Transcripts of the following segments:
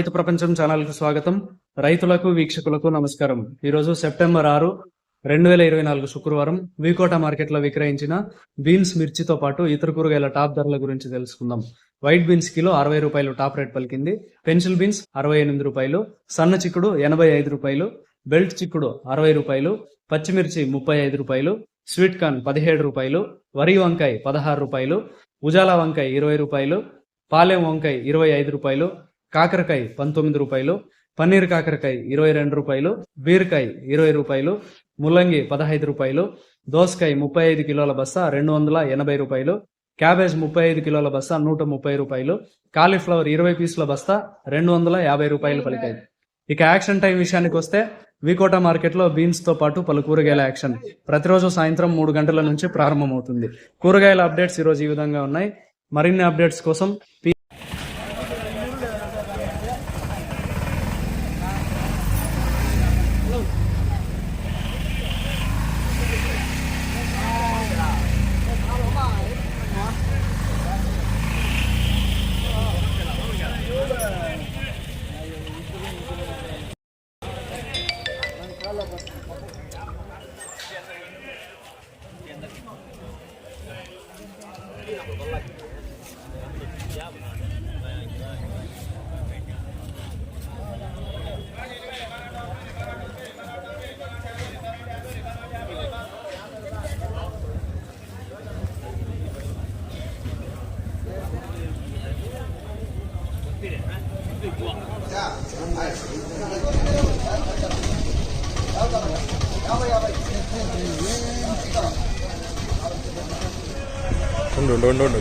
రైతు ప్రపంచం ఛానల్కు స్వాగతం. రైతులకు వీక్షకులకు నమస్కారం. ఈరోజు సెప్టెంబర్ ఆరు రెండు వేల ఇరవై నాలుగు శుక్రవారం వికోట మార్కెట్లో విక్రయించిన బీన్స్ మిర్చితో పాటు ఇతర కూరగాయల టాప్ ధరల గురించి తెలుసుకుందాం. వైట్ బీన్స్ కిలో అరవై రూపాయలు టాప్ రేట్ పలికింది. పెన్సిల్ బీన్స్ అరవై ఎనిమిది రూపాయలు. సన్న చిక్కుడు ఎనభై ఐదు రూపాయలు. బెల్ట్ చిక్కుడు అరవై రూపాయలు. పచ్చిమిర్చి ముప్పై ఐదు రూపాయలు. స్వీట్ కార్న్ పదిహేడు రూపాయలు. వరి వంకాయ పదహారు రూపాయలు. ఉజాలా వంకాయ ఇరవై రూపాయలు. పాలెం వంకాయ ఇరవై ఐదు రూపాయలు. కాకరకాయ పంతొమ్మిది రూపాయలు పన్నీర్ కాకరకాయ ఇరవై రెండు రూపాయలు బీరకాయ ఇరవై రూపాయలు ముల్లంగి పదహైదు రూపాయలు దోసకాయ ముప్పై ఐదు కిలోల బస్తా రెండు వందల ఎనభై రూపాయలు క్యాబేజ్ ముప్పై ఐదు కిలోల బస్తా నూట ముప్పై రూపాయలు కాలీఫ్లవర్ ఇరవై పీసుల బస్తా రెండు వందల యాభై రూపాయలు పలికాయి. ఇక యాక్షన్ టైం విషయానికి వస్తే వికోట మార్కెట్లో బీన్స్తో పాటు పలు కూరగాయల యాక్షన్. ప్రతిరోజు సాయంత్రం మూడు గంటల నుంచి ప్రారంభమవుతుంది. కూరగాయల అప్డేట్స్ ఈ రోజు ఈ విధంగా ఉన్నాయి. మరిన్ని అప్డేట్స్ కోసం యాభై యాభై ఉండు ఉండు ఉండు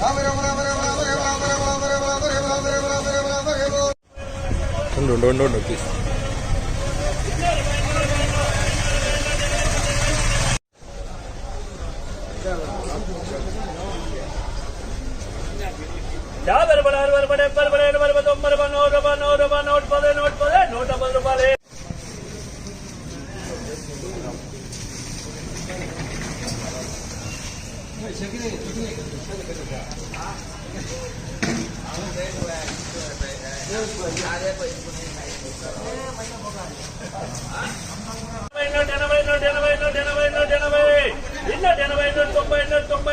રામ રામ રામ રામ ఉండు ఉండు ఉండు ఉండు ప్లీజ్ యాభై రూపాయలు అరవై ఎనభై ఎనభై ఎనభై ఎనభై. ఎనభై ఎనభై ఎనభై తొంభై తొంభై.